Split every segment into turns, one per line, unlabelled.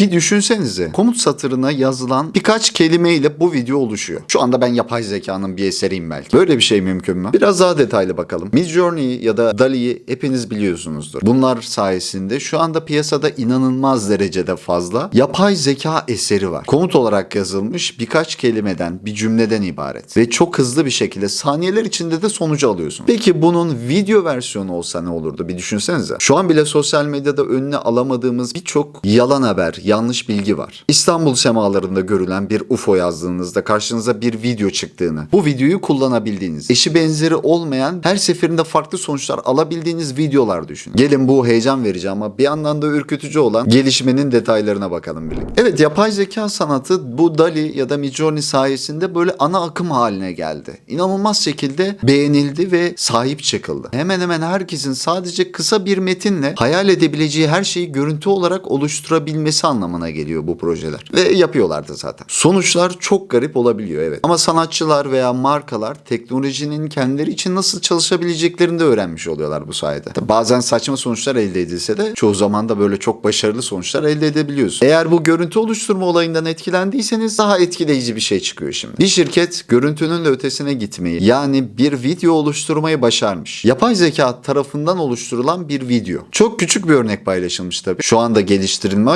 Bir düşünsenize komut satırına yazılan birkaç kelimeyle bu video oluşuyor. Şu anda ben yapay zekanın bir eseriyim belki. Böyle bir şey mümkün mü? Biraz daha detaylı bakalım. Midjourney ya da DALL-E'yi hepiniz biliyorsunuzdur. Bunlar sayesinde şu anda piyasada inanılmaz derecede fazla yapay zeka eseri var. Komut olarak yazılmış birkaç kelimeden, bir cümleden ibaret. Ve çok hızlı bir şekilde saniyeler içinde de sonucu alıyorsun. Peki bunun video versiyonu olsa ne olurdu? Bir düşünsenize. Şu an bile sosyal medyada önüne alamadığımız birçok yalan haber, yanlış bilgi var. İstanbul semalarında görülen bir UFO yazdığınızda karşınıza bir video çıktığını, bu videoyu kullanabildiğiniz, eşi benzeri olmayan her seferinde farklı sonuçlar alabildiğiniz videolar düşün. Gelin bu heyecan verici ama bir yandan da ürkütücü olan gelişmenin detaylarına bakalım birlikte. Evet yapay zeka sanatı bu DALI ya da Midjourney sayesinde böyle ana akım haline geldi. İnanılmaz şekilde beğenildi ve sahip çıkıldı. Hemen hemen herkesin sadece kısa bir metinle hayal edebileceği her şeyi görüntü olarak oluşturabilmesi anlamına geliyor bu projeler. Ve yapıyorlar da zaten. Sonuçlar çok garip olabiliyor evet. Ama sanatçılar veya markalar teknolojinin kendileri için nasıl çalışabileceklerini de öğrenmiş oluyorlar bu sayede. Tabii Bazen saçma sonuçlar elde edilse de çoğu zaman da böyle çok başarılı sonuçlar elde edebiliyorsun. Eğer bu görüntü oluşturma olayından etkilendiyseniz daha etkileyici bir şey çıkıyor şimdi. Bir şirket görüntünün de ötesine gitmeyi yani bir video oluşturmayı başarmış. Yapay zeka tarafından oluşturulan bir video. Çok küçük bir örnek paylaşılmış tabii. Şu anda geliştirilme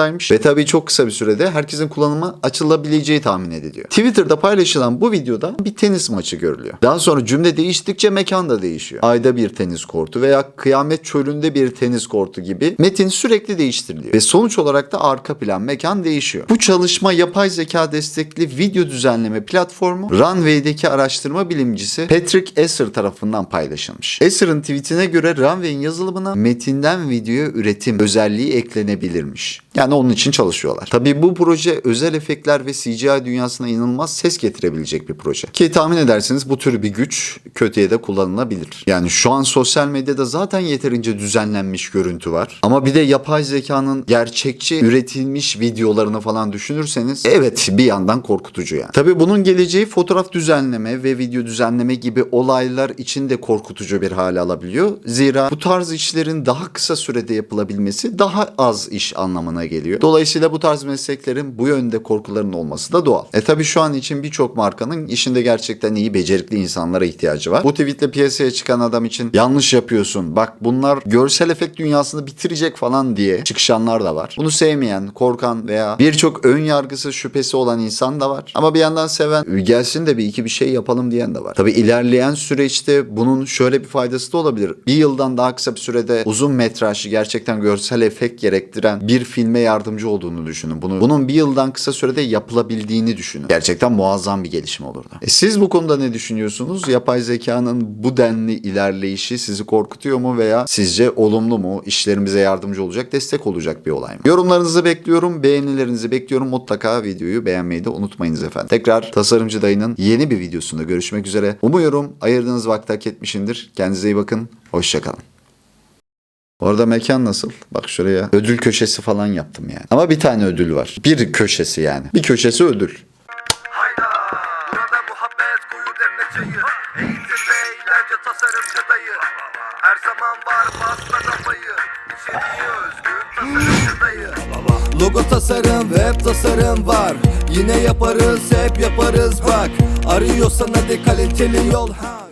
aşamasındaymış ve tabii çok kısa bir sürede herkesin kullanıma açılabileceği tahmin ediliyor. Twitter'da paylaşılan bu videoda bir tenis maçı görülüyor. Daha sonra cümle değiştikçe mekan da değişiyor. Ayda bir tenis kortu veya kıyamet çölünde bir tenis kortu gibi metin sürekli değiştiriliyor. Ve sonuç olarak da arka plan mekan değişiyor. Bu çalışma yapay zeka destekli video düzenleme platformu Runway'deki araştırma bilimcisi Patrick Esser tarafından paylaşılmış. Esser'ın tweetine göre Runway'in yazılımına metinden videoya üretim özelliği eklenebilirmiş. Yani onun için çalışıyorlar. Tabii bu proje özel efektler ve CGI dünyasına inanılmaz ses getirebilecek bir proje. Ki tahmin edersiniz bu tür bir güç kötüye de kullanılabilir. Yani şu an sosyal medyada zaten yeterince düzenlenmiş görüntü var. Ama bir de yapay zekanın gerçekçi üretilmiş videolarını falan düşünürseniz evet bir yandan korkutucu yani. Tabii bunun geleceği fotoğraf düzenleme ve video düzenleme gibi olaylar için de korkutucu bir hale alabiliyor. Zira bu tarz işlerin daha kısa sürede yapılabilmesi daha az iş anlamına geliyor. Dolayısıyla bu tarz mesleklerin bu yönde korkularının olması da doğal. E tabii şu an için birçok markanın işinde gerçekten iyi becerikli insanlara ihtiyacı var. Bu tweetle piyasaya çıkan adam için yanlış yapıyorsun. Bak bunlar görsel efekt dünyasını bitirecek falan diye çıkışanlar da var. Bunu sevmeyen, korkan veya birçok ön yargısı şüphesi olan insan da var. Ama bir yandan seven gelsin de bir iki bir şey yapalım diyen de var. Tabii ilerleyen süreçte bunun şöyle bir faydası da olabilir. Bir yıldan daha kısa bir sürede uzun metrajlı gerçekten görsel efekt gerektiren bir filme yardımcı olduğunu düşünün. Bunu, bunun bir yıldan kısa sürede yapılabildiğini düşünün. Gerçekten muazzam bir gelişme olurdu. E siz bu konuda ne düşünüyorsunuz? Yapay zekanın bu denli ilerleyişi sizi korkutuyor mu veya sizce olumlu mu? İşlerimize yardımcı olacak, destek olacak bir olay mı? Yorumlarınızı bekliyorum, beğenilerinizi bekliyorum. Mutlaka videoyu beğenmeyi de unutmayınız efendim. Tekrar Tasarımcı Dayı'nın yeni bir videosunda görüşmek üzere. Umuyorum ayırdığınız vakti hak etmişimdir. Kendinize iyi bakın. Hoşçakalın. Orada mekan nasıl? Bak şuraya ödül köşesi falan yaptım yani. Ama bir tane ödül var. Bir köşesi yani. Bir köşesi ödül.
Hayda Burada muhabbet kuyu demle çayı Eğitim ve eğlence tasarımcı dayı Her zaman var basma kafayı İçeriği özgün tasarımcı dayı
Logo tasarım, web tasarım var Yine yaparız, hep yaparız bak Arıyorsan hadi kaliteli yol ha